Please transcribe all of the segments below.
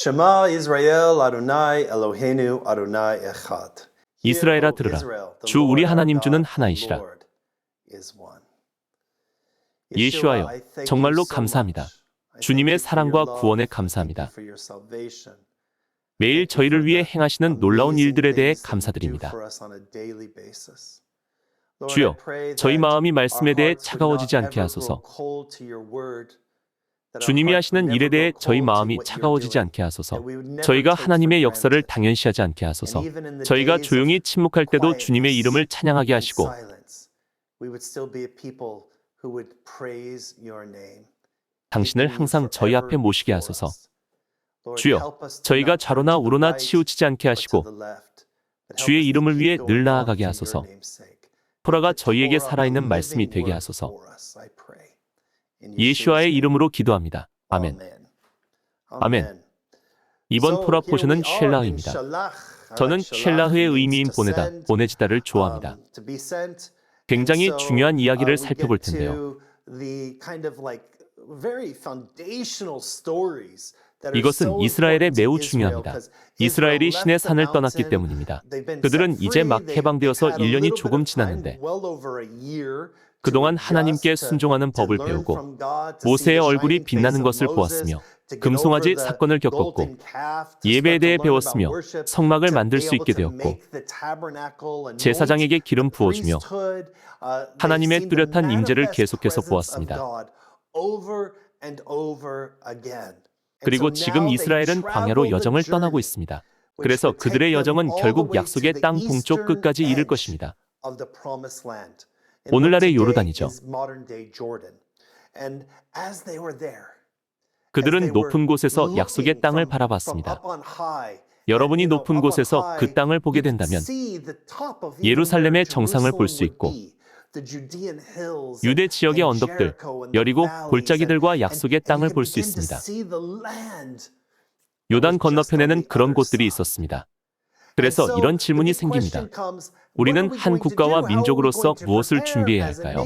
Shema Israel Adonai Eloheinu Adonai Echad. 이스라엘아 들으라. 주 우리 하나님 주는 하나이시라. 예수하여 정말로 감사합니다. 주님의 사랑과 구원에 감사합니다. 매일 저희를 위해 행하시는 놀라운 일들에 대해 감사드립니다. 주여, 저희 마음이 말씀에 대해 차가워지지 않게 하소서. 주님이 하시는 일에 대해 저희 마음이 차가워지지 않게 하소서. 저희가 하나님의 역사를 당연시하지 않게 하소서. 저희가 조용히 침묵할 때도 주님의 이름을 찬양하게 하시고 당신을 항상 저희 앞에 모시게 하소서. 주여, 저희가 좌로나 우로나 치우치지 않게 하시고 주의 이름을 위해 늘 나아가게 하소서. 토라가 저희에게 살아있는 말씀이 되게 하소서. 예수와의 이름으로 기도합니다. 아멘. 아멘. 이번 토라 포션은 쉘라흐입니다. 저는 쉘라흐의 의미인 보내다, 보내지다를 좋아합니다. 굉장히 중요한 이야기를 살펴볼 텐데요. 이것은 이스라엘에 매우 중요합니다. 이스라엘이 신의 산을 떠났기 때문입니다. 그들은 이제 막 해방되어서 1년이 조금 지났는데 그동안 하나님께 순종하는 법을 배우고 모세의 얼굴이 빛나는 것을 보았으며 금송아지 사건을 겪었고 예배에 대해 배웠으며 성막을 만들 수 있게 되었고 제사장에게 기름 부어주며 하나님의 뚜렷한 임재를 계속해서 보았습니다. 그리고 지금 이스라엘은 광야로 여정을 떠나고 있습니다. 그래서 그들의 여정은 결국 약속의 땅 동쪽 끝까지 이를 것입니다. 오늘날의 요르단이죠. 그들은 높은 곳에서 약속의 땅을 바라봤습니다. 여러분이 높은 곳에서 그 땅을 보게 된다면 예루살렘의 정상을 볼 수 있고 유대 지역의 언덕들, 여리고 골짜기들과 약속의 땅을 볼 수 있습니다. 요단 건너편에는 그런 곳들이 있었습니다. 그래서 이런 질문이 생깁니다. 우리는 한 국가와 민족으로서 무엇을 준비해야 할까요?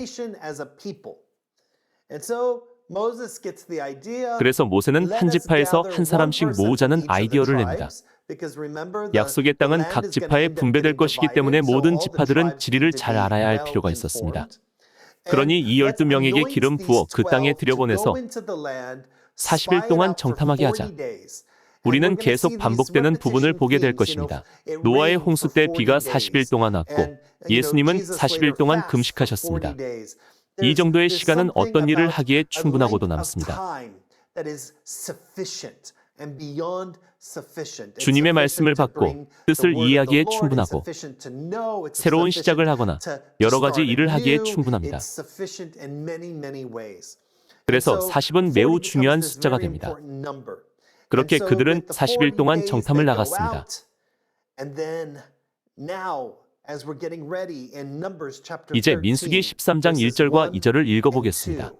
그래서 모세는 한 지파에서 한 사람씩 모으자는 아이디어를 냅니다. 약속의 땅은 각 지파에 분배될 것이기 때문에 모든 지파들은 지리를 잘 알아야 할 필요가 있었습니다. 그러니 이 12명에게 기름 부어 그 땅에 들여보내서 40일 동안 정탐하게 하자. 우리는 계속 반복되는 부분을 보게 될 것입니다. 노아의 홍수 때 비가 40일 동안 왔고 예수님은 40일 동안 금식하셨습니다. 이 정도의 시간은 어떤 일을 하기에 충분하고도 남습니다. 주님의 말씀을 받고 뜻을 이해하기에 충분하고 새로운 시작을 하거나 여러 가지 일을 하기에 충분합니다. 그래서 40은 매우 중요한 숫자가 됩니다. 그렇게 그들은 40일 동안 정탐을 나갔습니다. 이제 민수기 13장 1절과 2절을 읽어보겠습니다.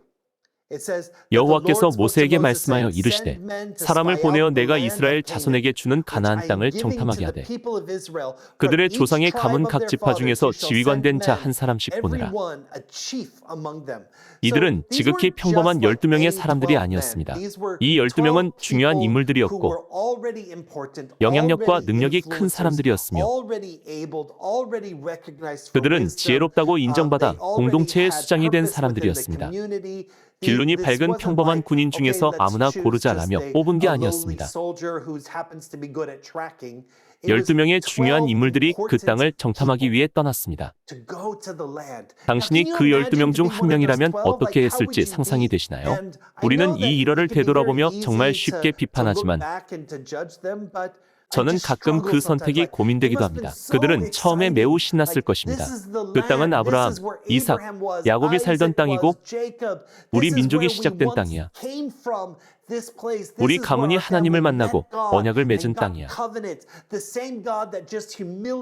여호와께서 모세에게 말씀하여 이르시되 사람을 보내어 내가 이스라엘 자손에게 주는 가나안 땅을 정탐하게 하되 그들의 조상의 가문 각 지파 중에서 지휘관된 자 한 사람씩 보내라. 이들은 지극히 평범한 12명의 사람들이 아니었습니다. 이 12명은 중요한 인물들이었고 영향력과 능력이 큰 사람들이었으며 그들은 지혜롭다고 인정받아 공동체의 수장이 된 사람들이었습니다. 길눈이 밝은 평범한 군인 중에서 아무나 고르자라며 뽑은 게 아니었습니다. 12명의 중요한 인물들이 그 땅을 정탐하기 위해 떠났습니다. 당신이 그 12명 중 한 명이라면 어떻게 했을지 상상이 되시나요? 우리는 이 일화를 되돌아보며 정말 쉽게 비판하지만 저는 가끔 그 선택이 고민되기도 합니다. 그들은 처음에 매우 신났을 것입니다. 그 땅은 아브라함, 이삭, 야곱이 살던 땅이고 우리 민족이 시작된 땅이야. 우리 가문이 하나님을 만나고 언약을 맺은 땅이야.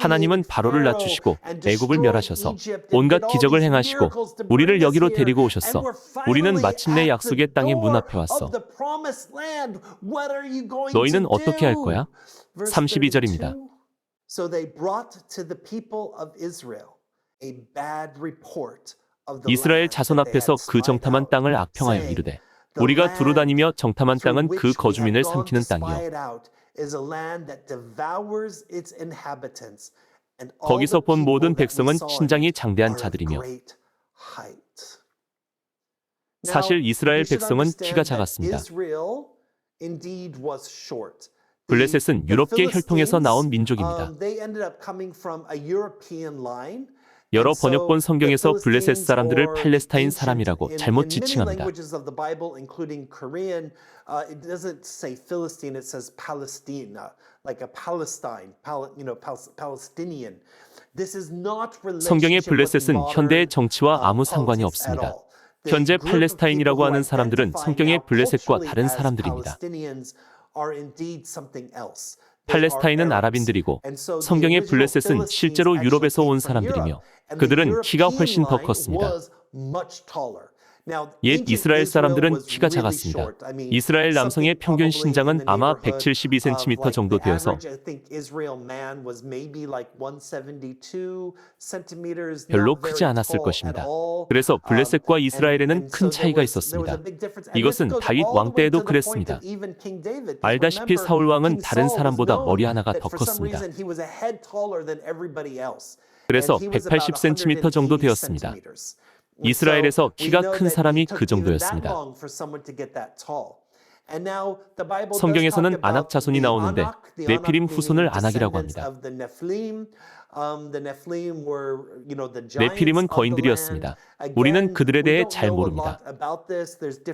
하나님은 바로를 낮추시고 애굽을 멸하셔서 온갖 기적을 행하시고 우리를 여기로 데리고 오셨어. 우리는 마침내 약속의 땅의 문 앞에 왔어. 너희는 어떻게 할 거야? 32절입니다. 이스라엘 자손 앞에서 그 정탐한 땅을 악평하여 이르되 우리가 두루 다니며 정탐한 땅은 그 거주민을 삼키는 땅이요. 거기서 본 모든 백성은 신장이 장대한 자들이며 사실 이스라엘 백성은 키가 작았습니다. 블레셋은 유럽계 혈통에서 나온 민족입니다. 여러 번역본 성경에서 블레셋 사람들을 팔레스타인 사람이라고 잘못 지칭합니다. 성경의 블레셋은 현대의 정치와 아무 상관이 없습니다. 현재 팔레스타인이라고 하는 사람들은 성경의 블레셋과 다른 사람들입니다. 팔레스타인은 아랍인들이고 성경의 블레셋은 실제로 유럽에서 온 사람들이며 그들은 키가 훨씬 더 컸습니다. 옛 이스라엘 사람들은 키가 작았습니다. 이스라엘 남성의 평균 신장은 아마 172cm 정도 되어서 별로 크지 않았을 것입니다. 그래서 블레셋과 이스라엘에는 큰 차이가 있었습니다. 이것은 다윗 왕 때에도 그랬습니다. 알다시피 사울 왕은 다른 사람보다 머리 하나가 더 컸습니다. 그래서 180cm 정도 되었습니다. 이스라엘에서 키가 큰 사람이 그 정도였습니다. 성경에서는 아낙 자손이 나오는데 네피림 후손을 아낙이라고 합니다. 네피림은 거인들이었습니다. 우리는 그들에 대해 잘 모릅니다.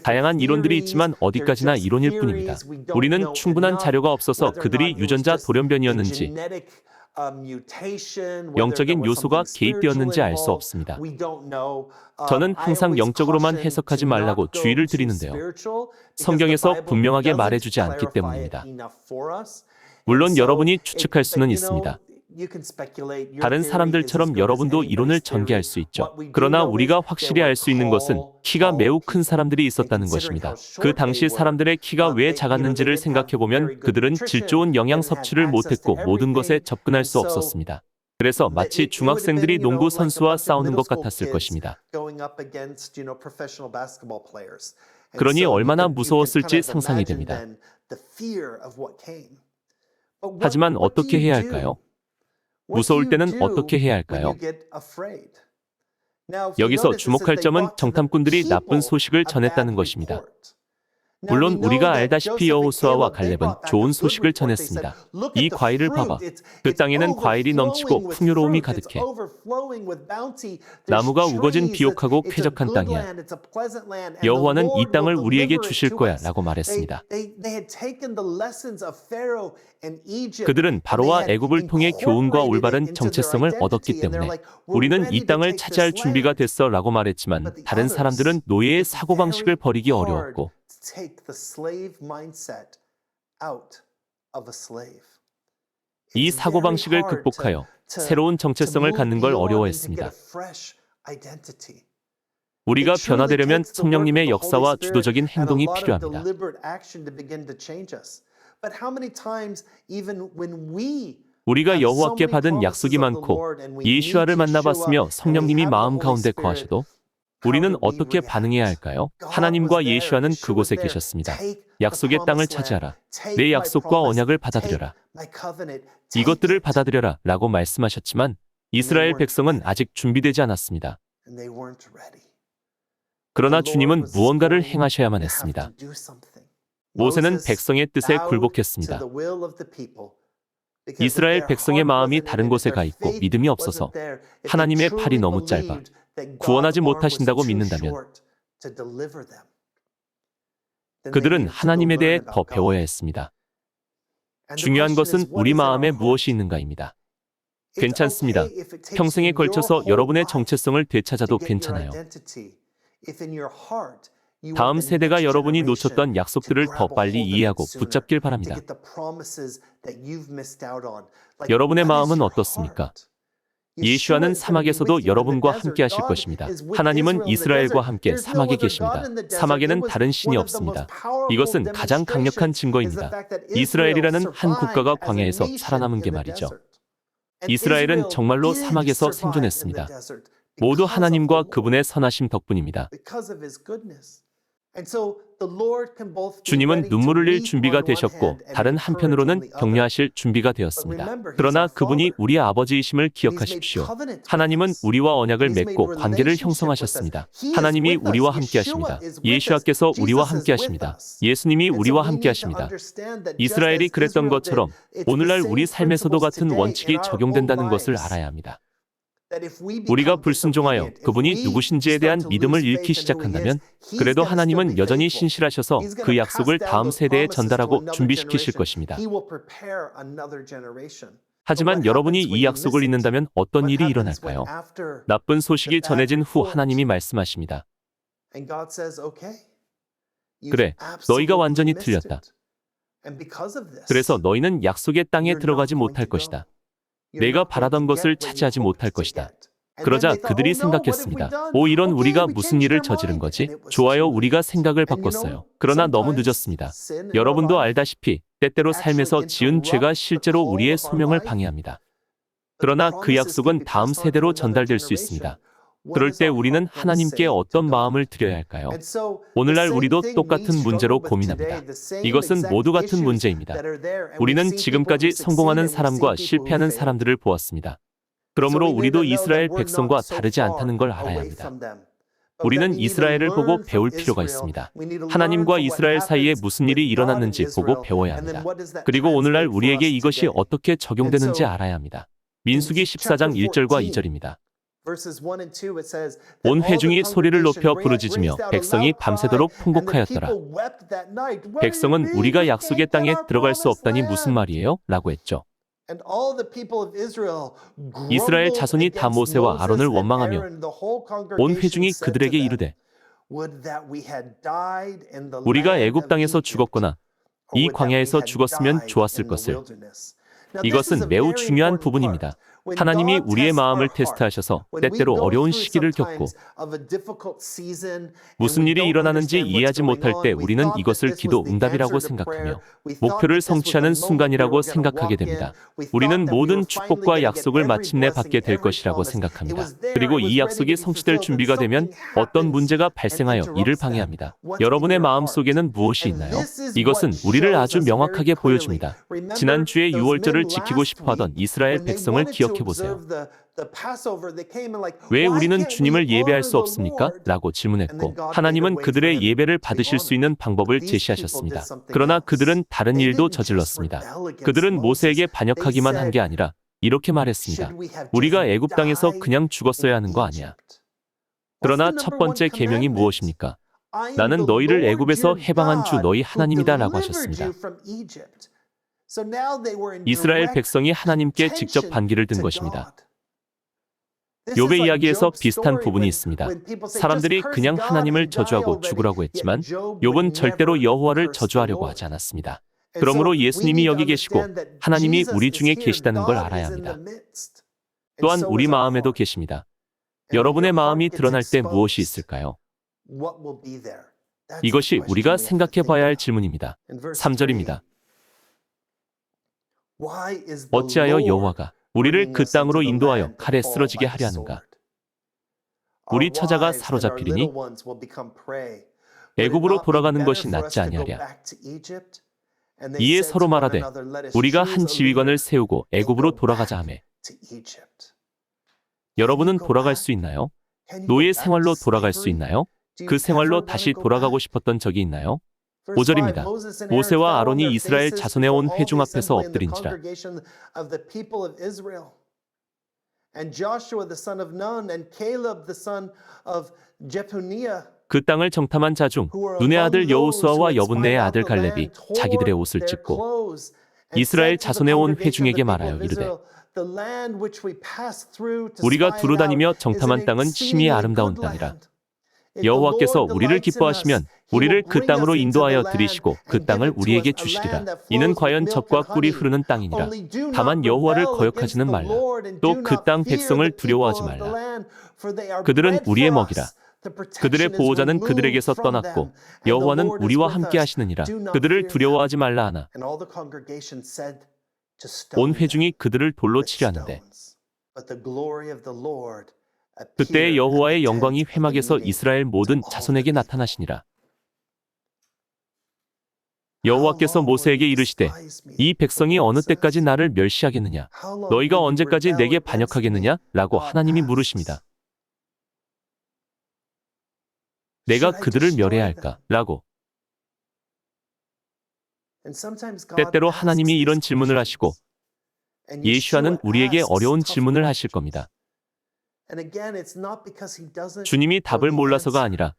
다양한 이론들이 있지만 어디까지나 이론일 뿐입니다. 우리는 충분한 자료가 없어서 그들이 유전자 돌연변이었는지 영적인 요소가 개입되었는지 알 수 없습니다. 저는 항상 영적으로만 해석하지 말라고 주의를 드리는데요. 성경에서 분명하게 말해주지 않기 때문입니다. 물론 여러분이 추측할 수는 있습니다. 다른 사람들처럼 여러분도 이론을 전개할 수 있죠. 그러나 우리가 확실히 알 수 있는 것은 키가 매우 큰 사람들이 있었다는 것입니다. 그 당시 사람들의 키가 왜 작았는지를 생각해보면 그들은 질 좋은 영양 섭취를 못했고 모든 것에 접근할 수 없었습니다. 그래서 마치 중학생들이 농구 선수와 싸우는 것 같았을 것입니다. 그러니 얼마나 무서웠을지 상상이 됩니다. 하지만 어떻게 해야 할까요? 무서울 때는 어떻게 해야 할까요? 여기서 주목할 점은 정탐꾼들이 나쁜 소식을 전했다는 것입니다. 물론 우리가 알다시피 여호수아와 갈렙은 좋은 소식을 전했습니다. 이 과일을 봐봐. 그 땅에는 과일이 넘치고 풍요로움이 가득해. 나무가 우거진 비옥하고 쾌적한 땅이야. 여호와는 이 땅을 우리에게 주실 거야 라고 말했습니다. 그들은 바로와 애굽을 통해 교훈과 올바른 정체성을 얻었기 때문에 우리는 이 땅을 차지할 준비가 됐어 라고 말했지만 다른 사람들은 노예의 사고방식을 버리기 어려웠고 이 사고방식을 극복하여 새로운 정체성을 갖는 걸 어려워했습니다. 우리가 변화되려면 성령님의 역사와 주도적인 행동이 필요합니다. 우리가 여호와께 받은 약속이 많고 예슈아를 만나봤으며 성령님이 마음 가운데 거하셔도 우리는 어떻게 반응해야 할까요? 하나님과 예슈아는 그곳에 계셨습니다. 약속의 땅을 차지하라. 내 약속과 언약을 받아들여라. 이것들을 받아들여라 라고 말씀하셨지만 이스라엘 백성은 아직 준비되지 않았습니다. 그러나 주님은 무언가를 행하셔야만 했습니다. 모세는 백성의 뜻에 굴복했습니다. 이스라엘 백성의 마음이 다른 곳에 가 있고 믿음이 없어서 하나님의 팔이 너무 짧아 구원하지 못하신다고 믿는다면 그들은 하나님에 대해 더 배워야 했습니다. 중요한 것은 우리 마음에 무엇이 있는가입니다. 괜찮습니다. 평생에 걸쳐서 여러분의 정체성을 되찾아도 괜찮아요. 다음 세대가 여러분이 놓쳤던 약속들을 더 빨리 이해하고 붙잡길 바랍니다. 여러분의 마음은 어떻습니까? 예슈아는 사막에서도 여러분과 함께 하실 것입니다. 하나님은 이스라엘과 함께 사막에 계십니다. 사막에는 다른 신이 없습니다. 이것은 가장 강력한 증거입니다. 이스라엘이라는 한 국가가 광야에서 살아남은 게 말이죠. 이스라엘은 정말로 사막에서 생존했습니다. 모두 하나님과 그분의 선하심 덕분입니다. 주님은 눈물 흘릴 준비가 되셨고 다른 한편으로는 격려하실 준비가 되었습니다. 그러나 그분이 우리의 아버지이심을 기억하십시오. 하나님은 우리와 언약을 맺고 관계를 형성하셨습니다. 하나님이 우리와 함께 하십니다. 예수와께서 우리와 함께 하십니다. 예수님이 우리와 함께 하십니다. 이스라엘이 그랬던 것처럼 오늘날 우리 삶에서도 같은 원칙이 적용된다는 것을 알아야 합니다. 우리가 불순종하여 그분이 누구신지에 대한 믿음을 잃기 시작한다면 그래도 하나님은 여전히 신실하셔서 그 약속을 다음 세대에 전달하고 준비시키실 것입니다. 하지만 여러분이 이 약속을 잊는다면 어떤 일이 일어날까요? 나쁜 소식이 전해진 후 하나님이 말씀하십니다. 그래, 너희가 완전히 틀렸다. 그래서 너희는 약속의 땅에 들어가지 못할 것이다. 내가 바라던 것을 차지하지 못할 것이다. 그러자 그들이 생각했습니다. 오, 이런 우리가 무슨 일을 저지른 거지? 좋아요, 우리가 생각을 바꿨어요. 그러나 너무 늦었습니다. 여러분도 알다시피 때때로 삶에서 지은 죄가 실제로 우리의 소명을 방해합니다. 그러나 그 약속은 다음 세대로 전달될 수 있습니다. 그럴 때 우리는 하나님께 어떤 마음을 드려야 할까요? 오늘날 우리도 똑같은 문제로 고민합니다. 이것은 모두 같은 문제입니다. 우리는 지금까지 성공하는 사람과 실패하는 사람들을 보았습니다. 그러므로 우리도 이스라엘 백성과 다르지 않다는 걸 알아야 합니다. 우리는 이스라엘을 보고 배울 필요가 있습니다. 하나님과 이스라엘 사이에 무슨 일이 일어났는지 보고 배워야 합니다. 그리고 오늘날 우리에게 이것이 어떻게 적용되는지 알아야 합니다. 민수기 14장 1절과 2절입니다. 온 회중이 소리를 높여 부르짖으며 백성이 밤새도록 통곡하였더라. 백성은 우리가 약속의 땅에 들어갈 수 없다니 무슨 말이에요? 라고 했죠. 이스라엘 자손이 다 모세와 아론을 원망하며 온 회중이 그들에게 이르되 우리가 애굽 땅에서 죽었거나 이 광야에서 죽었으면 좋았을 것을. 이것은 매우 중요한 부분입니다. 하나님이 우리의 마음을 테스트하셔서 때때로 어려운 시기를 겪고 무슨 일이 일어나는지 이해하지 못할 때 우리는 이것을 기도 응답이라고 생각하며 목표를 성취하는 순간이라고 생각하게 됩니다. 우리는 모든 축복과 약속을 마침내 받게 될 것이라고 생각합니다. 그리고 이 약속이 성취될 준비가 되면 어떤 문제가 발생하여 이를 방해합니다. 여러분의 마음 속에는 무엇이 있나요? 이것은 우리를 아주 명확하게 보여줍니다. 지난주에 6월절을 지키고 싶어 하던 이스라엘 백성을 기억 해 보세요. 왜 우리는 주님을 예배할 수 없습니까? 라고 질문했고, 하나님은 그들의 예배를 받으실 수 있는 방법을 제시하셨습니다. 그러나 그들은 다른 일도 저질렀습니다. 그들은 모세에게 반역하기만 한 게 아니라 이렇게 말했습니다. 우리가 애굽 땅에서 그냥 죽었어야 하는 거 아니야. 그러나 첫 번째 계명이 무엇입니까? 나는 너희를 애굽에서 해방한 주 너희 하나님이다라고 하셨습니다. 이스라엘 백성이 하나님께 직접 반기를 든 것입니다. 욥의 이야기에서 비슷한 부분이 있습니다. 사람들이 그냥 하나님을 저주하고 죽으라고 했지만 욥은 절대로 여호와를 저주하려고 하지 않았습니다. 그러므로 예수님이 여기 계시고 하나님이 우리 중에 계시다는 걸 알아야 합니다. 또한 우리 마음에도 계십니다. 여러분의 마음이 드러날 때 무엇이 있을까요? 이것이 우리가 생각해 봐야 할 질문입니다. 3절입니다. 어찌하여 여호와가 우리를 그 땅으로 인도하여 칼에 쓰러지게 하려 하는가? 우리 처자가 사로잡히리니 애굽으로 돌아가는 것이 낫지 아니하랴. 이에 서로 말하되 우리가 한 지휘관을 세우고 애굽으로 돌아가자 하매 여러분은 돌아갈 수 있나요? 노예 생활로 돌아갈 수 있나요? 그 생활로 다시 돌아가고 싶었던 적이 있나요? 5절입니다. 모세와 아론이 이스라엘 자손의 온 회중 앞에서 엎드린지라. 그 땅을 정탐한 자 중 눈의 아들 여호수아와 여분네의 아들 갈렙이 자기들의 옷을 찢고 이스라엘 자손의 온 회중에게 말하여 이르되 우리가 두루 다니며 정탐한 땅은 심히 아름다운 땅이라 여호와께서 우리를 기뻐하시면 우리를 그 땅으로 인도하여 들이시고 그 땅을 우리에게 주시리라. 이는 과연 젖과 꿀이 흐르는 땅이니라. 다만 여호와를 거역하지는 말라. 또 그 땅 백성을 두려워하지 말라. 그들은 우리의 먹이라. 그들의 보호자는 그들에게서 떠났고 여호와는 우리와 함께 하시느니라. 그들을 두려워하지 말라 하나. 온 회중이 그들을 돌로 치려 하는데 그때 여호와의 영광이 회막에서 이스라엘 모든 자손에게 나타나시니라. 여호와께서 모세에게 이르시되 이 백성이 어느 때까지 나를 멸시하겠느냐? 너희가 언제까지 내게 반역하겠느냐? 라고 하나님이 물으십니다. 내가 그들을 멸해야 할까? 라고. 때때로 하나님이 이런 질문을 하시고 예수와는 우리에게 어려운 질문을 하실 겁니다. 주님이 답을 몰라서가 아니라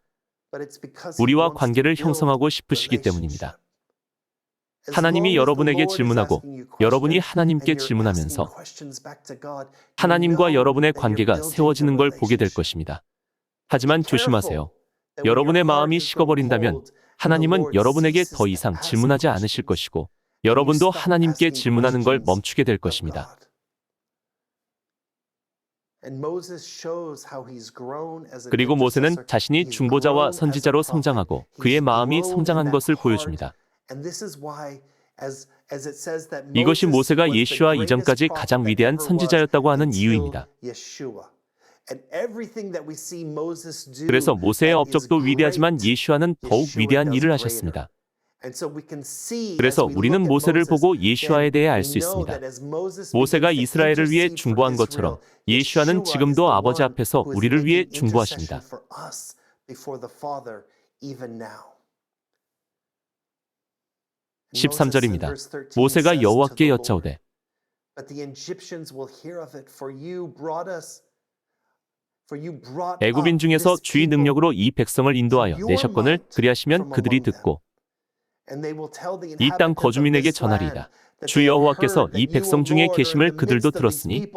우리와 관계를 형성하고 싶으시기 때문입니다. 하나님이 여러분에게 질문하고 여러분이 하나님께 질문하면서 하나님과 여러분의 관계가 세워지는 걸 보게 될 것입니다. 하지만 조심하세요. 여러분의 마음이 식어버린다면 하나님은 여러분에게 더 이상 질문하지 않으실 것이고 여러분도 하나님께 질문하는 걸 멈추게 될 것입니다. 그리고 모세는 자신이 중보자와 선지자로 성장하고 그의 마음이 성장한 것을 보여줍니다. 이것이 모세가 예수와 이전까지 가장 위대한 선지자였다고 하는 이유입니다. 그래서 모세의 업적도 위대하지만 예수와는 더욱 위대한 일을 하셨습니다. 그래서 우리는 모세를 보고 예수와에 대해 알 수 있습니다. 모세가 이스라엘을 위해 중보한 것처럼 예수와는 지금도 아버지 앞에서 우리를 위해 중보하십니다. 13절입니다. 모세가 여호와께 여짜오되 애굽인 중에서 주의 능력으로 이 백성을 인도하여 내셨거늘 그리하시면 그들이 듣고 이 땅 거주민에게 전하리이다. 주 여호와께서 이 백성 중에 계심을 그들도 들었으니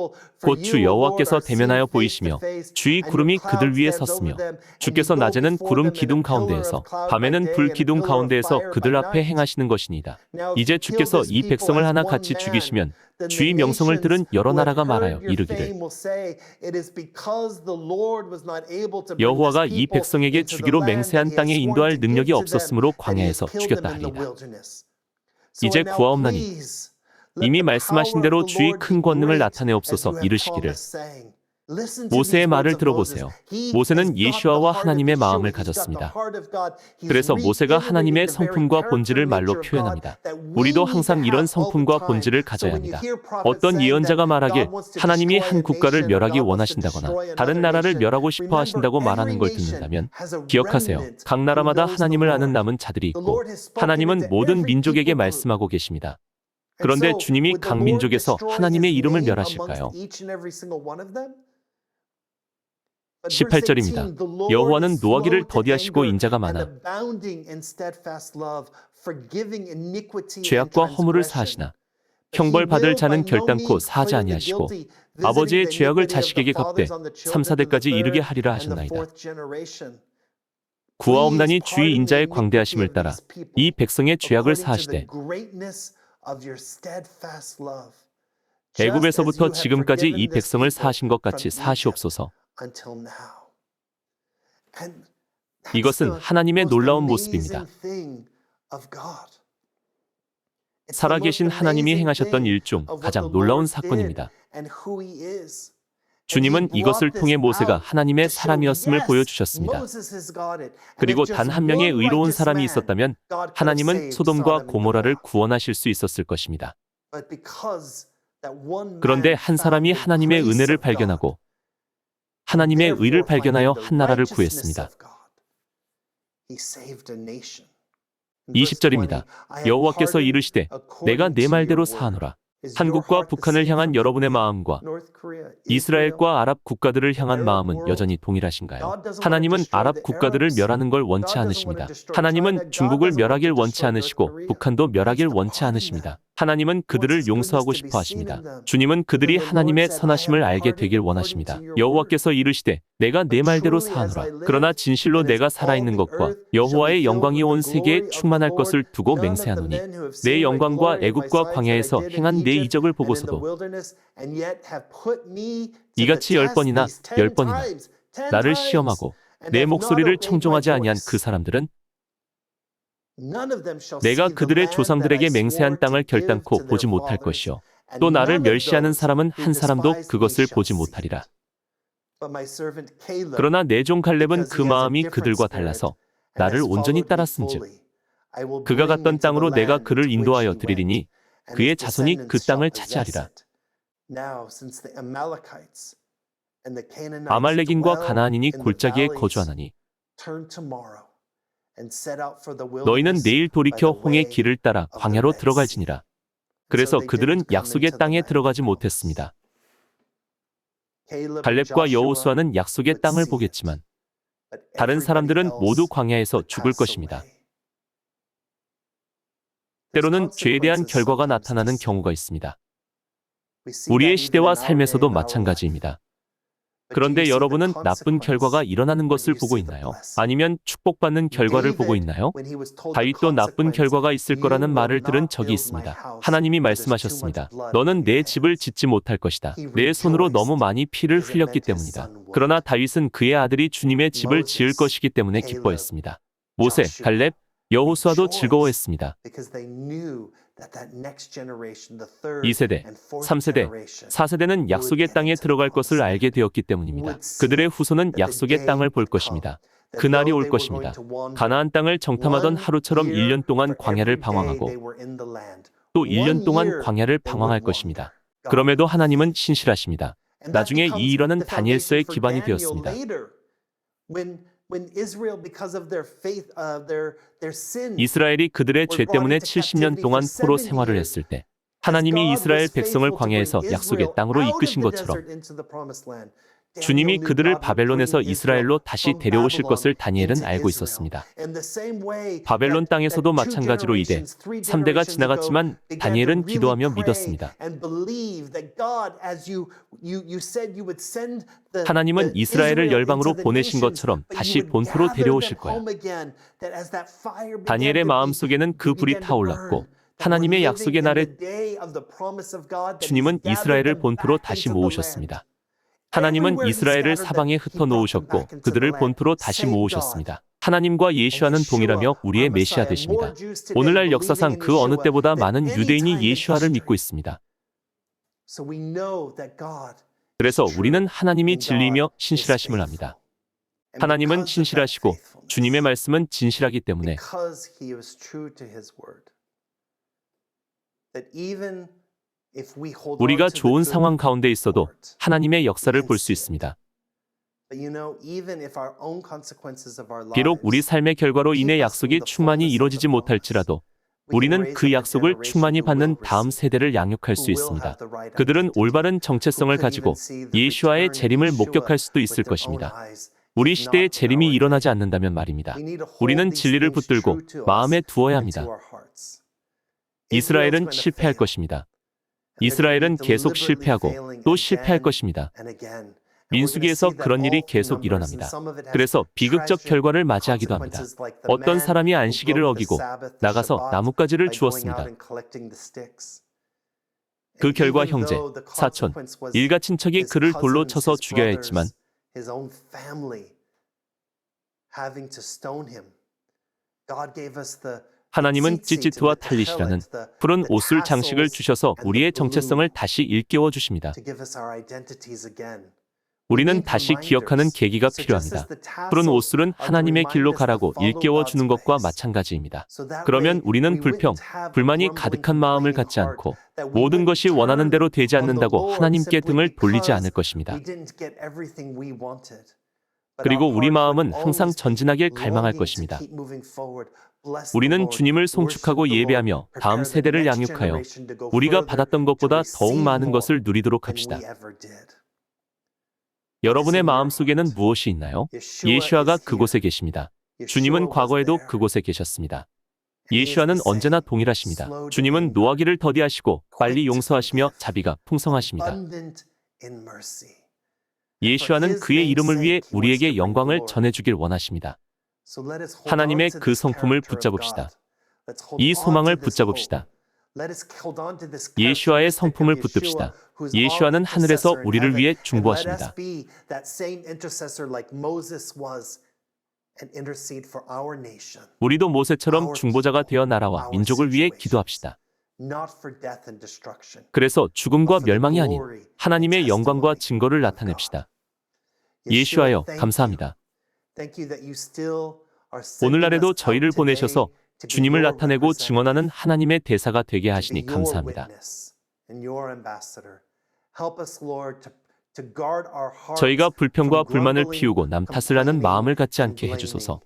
곧 주 여호와께서 대면하여 보이시며 주의 구름이 그들 위에 섰으며 주께서 낮에는 구름 기둥 가운데에서 밤에는 불 기둥 가운데에서 그들 앞에 행하시는 것이니이다. 이제 주께서 이 백성을 하나 같이 죽이시면 주의 명성을 들은 여러 나라가 말하여 이르기를. 여호와가 이 백성에게 주기로 맹세한 땅에 인도할 능력이 없었으므로 광야에서 죽였다 하리이다. 이제 구하옵나니 이미 말씀하신 대로 주의 큰 권능을 나타내옵소서 이르시기를 모세의 말을 들어보세요. 모세는 예수아와 하나님의 마음을 가졌습니다. 그래서 모세가 하나님의 성품과 본질을 말로 표현합니다. 우리도 항상 이런 성품과 본질을 가져야 합니다. 어떤 예언자가 말하길 하나님이 한 국가를 멸하기 원하신다거나 다른 나라를 멸하고 싶어 하신다고 말하는 걸 듣는다면 기억하세요. 각 나라마다 하나님을 아는 남은 자들이 있고 하나님은 모든 민족에게 말씀하고 계십니다. 그런데 주님이 각 민족에서 하나님의 이름을 멸하실까요? 18절입니다. 여호와는 노하기를 더디하시고 인자가 많아 죄악과 허물을 사하시나 형벌 받을 자는 결단코 사하지 아니하시고 아버지의 죄악을 자식에게 갚되 3, 4대까지 이르게 하리라 하셨나이다. 구하옵나니 주의 인자의 광대하심을 따라 이 백성의 죄악을 사하시되 애굽에서부터 지금까지 이 백성을 사하신 것 같이 사하시옵소서. 이것은 하나님의 놀라운 모습입니다. 살아계신 하나님이 행하셨던 일 중 가장 놀라운 사건입니다. 주님은 이것을 통해 모세가 하나님의 사람이었음을 보여주셨습니다. 그리고 단 한 명의 의로운 사람이 있었다면 하나님은 소돔과 고모라를 구원하실 수 있었을 것입니다. 그런데 한 사람이 하나님의 은혜를 발견하고 하나님의 의를 발견하여 한 나라를 구했습니다. 20절입니다. 여호와께서 이르시되 내가 내 말대로 사하노라. 한국과 북한을 향한 여러분의 마음과 이스라엘과 아랍 국가들을 향한 마음은 여전히 동일하신가요? 하나님은 아랍 국가들을 멸하는 걸 원치 않으십니다. 하나님은 중국을 멸하길 원치 않으시고 북한도 멸하길 원치 않으십니다. 하나님은 그들을 용서하고 싶어 하십니다. 주님은 그들이 하나님의 선하심을 알게 되길 원하십니다. 여호와께서 이르시되 내가 내 말대로 사하노라. 그러나 진실로 내가 살아있는 것과 여호와의 영광이 온 세계에 충만할 것을 두고 맹세하노니. 내 영광과 애굽과 광야에서 행한 내 이적을 보고서도 이같이 열 번이나 열 번이나 나를 시험하고 내 목소리를 청종하지 아니한 그 사람들은 내가 그들의 조상들에게 맹세한 땅을 결단코 보지 못할 것이요. 또 나를 멸시하는 사람은 한 사람도 그것을 보지 못하리라. 그러나 내 종 갈렙은 그 마음이 그들과 달라서 나를 온전히 따랐은즉 그가 갔던 땅으로 내가 그를 인도하여 드리리니 그의 자손이 그 땅을 차지하리라. 아말렉인과 가나안인이 골짜기에 거주하나니 너희는 내일 돌이켜 홍해 길을 따라 광야로 들어갈지니라. 그래서 그들은 약속의 땅에 들어가지 못했습니다. 갈렙과 여호수아는 약속의 땅을 보겠지만 다른 사람들은 모두 광야에서 죽을 것입니다. 때로는 죄에 대한 결과가 나타나는 경우가 있습니다. 우리의 시대와 삶에서도 마찬가지입니다. 그런데 여러분은 나쁜 결과가 일어나는 것을 보고 있나요? 아니면 축복받는 결과를 보고 있나요? 다윗도 나쁜 결과가 있을 거라는 말을 들은 적이 있습니다. 하나님이 말씀하셨습니다. 너는 내 집을 짓지 못할 것이다. 내 손으로 너무 많이 피를 흘렸기 때문이다. 그러나 다윗은 그의 아들이 주님의 집을 지을 것이기 때문에 기뻐했습니다. 모세, 갈렙, 여호수아도 즐거워했습니다. 2세대, 3세대, 4세대는 약속의 땅에 들어갈 것을 알게 되었기 때문입니다. 그들의 후손은 약속의 땅을 볼 것입니다. 그날이 올 것입니다. 가나안 땅을 정탐하던 하루처럼 1년 동안 광야를 방황하고 또 1년 동안 광야를 방황할 것입니다. 그럼에도 하나님은 신실하십니다. 나중에 이 일화는 다니엘서의 기반이 되었습니다. 이스라엘이 그들의 죄 때문에 70년 동안 포로 생활을 했을 때 하나님이 이스라엘 백성을 광야에서 약속의 땅으로 이끄신 것처럼 주님이 그들을 바벨론에서 이스라엘로 다시 데려오실 것을 다니엘은 알고 있었습니다. 바벨론 땅에서도 마찬가지로 이대 3대가 지나갔지만 다니엘은 기도하며 믿었습니다. 하나님은 이스라엘을 열방으로 보내신 것처럼 다시 본토로 데려오실 거야. 다니엘의 마음속에는 그 불이 타올랐고 하나님의 약속의 날에 주님은 이스라엘을 본토로 다시 모으셨습니다. 하나님은 이스라엘을 사방에 흩어 놓으셨고 그들을 본토로 다시 모으셨습니다. 하나님과 예수와는 동일하며 우리의 메시아 되십니다. 오늘날 역사상 그 어느 때보다 많은 유대인이 예수와를 믿고 있습니다. 그래서 우리는 하나님이 진리이며 신실하심을 합니다. 하나님은 신실하시고 주님의 말씀은 진실하기 때문에 우리가 좋은 상황 가운데 있어도 하나님의 역사를 볼 수 있습니다. 비록 우리 삶의 결과로 인해 약속이 충만히 이루어지지 못할지라도 우리는 그 약속을 충만히 받는 다음 세대를 양육할 수 있습니다. 그들은 올바른 정체성을 가지고 예수와의 재림을 목격할 수도 있을 것입니다. 우리 시대에 재림이 일어나지 않는다면 말입니다. 우리는 진리를 붙들고 마음에 두어야 합니다. 이스라엘은 실패할 것입니다. 이스라엘은 계속 실패하고 또 실패할 것입니다. 민수기에서 그런 일이 계속 일어납니다. 그래서 비극적 결과를 맞이하기도 합니다. 어떤 사람이 안식일을 어기고 나가서 나뭇가지를 주었습니다. 그 결과 형제, 사촌, 일가 친척이 그를 돌로 쳐서 죽여야 했지만 하나님은 찌찌트와 탈릿이라는 푸른 옷술 장식을 주셔서 우리의 정체성을 다시 일깨워 주십니다. 우리는 다시 기억하는 계기가 필요합니다. 푸른 옷술은 하나님의 길로 가라고 일깨워 주는 것과 마찬가지입니다. 그러면 우리는 불평, 불만이 가득한 마음을 갖지 않고 모든 것이 원하는 대로 되지 않는다고 하나님께 등을 돌리지 않을 것입니다. 그리고 우리 마음은 항상 전진하길 갈망할 것입니다. 우리는 주님을 송축하고 예배하며 다음 세대를 양육하여 우리가 받았던 것보다 더욱 많은 것을 누리도록 합시다. 여러분의 마음 속에는 무엇이 있나요? 예수아가 그곳에 계십니다. 주님은 과거에도 그곳에 계셨습니다. 예수아는 언제나 동일하십니다. 주님은 노하기를 더디하시고 빨리 용서하시며 자비가 풍성하십니다. 예수아는 그의 이름을 위해 우리에게 영광을 전해주길 원하십니다. 하나님의 그 성품을 붙잡읍시다. 이 소망을 붙잡읍시다. 예수와의 성품을 붙듭시다. 예수와는 하늘에서 우리를 위해 중보하십니다. 우리도 모세처럼 중보자가 되어 나라와 민족을 위해 기도합시다. 그래서 죽음과 멸망이 아닌 하나님의 영광과 증거를 나타냅시다. 예수하여 감사합니다. 오늘날에도 저희를 보내셔서 주님을 나타내고 증언하는 하나님의 대사가 되게 하시니 감사합니다. 저희가 불평과 불만을 피우고 남 탓을 하는 마음을 갖지 않게 해주소서.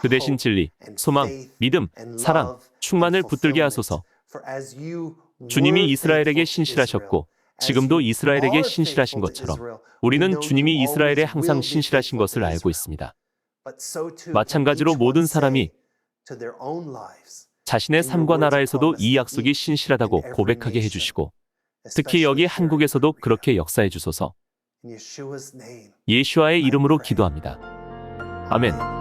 그 대신 진리, 소망, 믿음, 사랑, 충만을 붙들게 하소서. 주님이 이스라엘에게 신실하셨고 지금도 이스라엘에게 신실하신 것처럼 우리는 주님이 이스라엘에 항상 신실하신 것을 알고 있습니다. 마찬가지로 모든 사람이 자신의 삶과 나라에서도 이 약속이 신실하다고 고백하게 해주시고 특히 여기 한국에서도 그렇게 역사해 주소서 예수와의 이름으로 기도합니다. 아멘.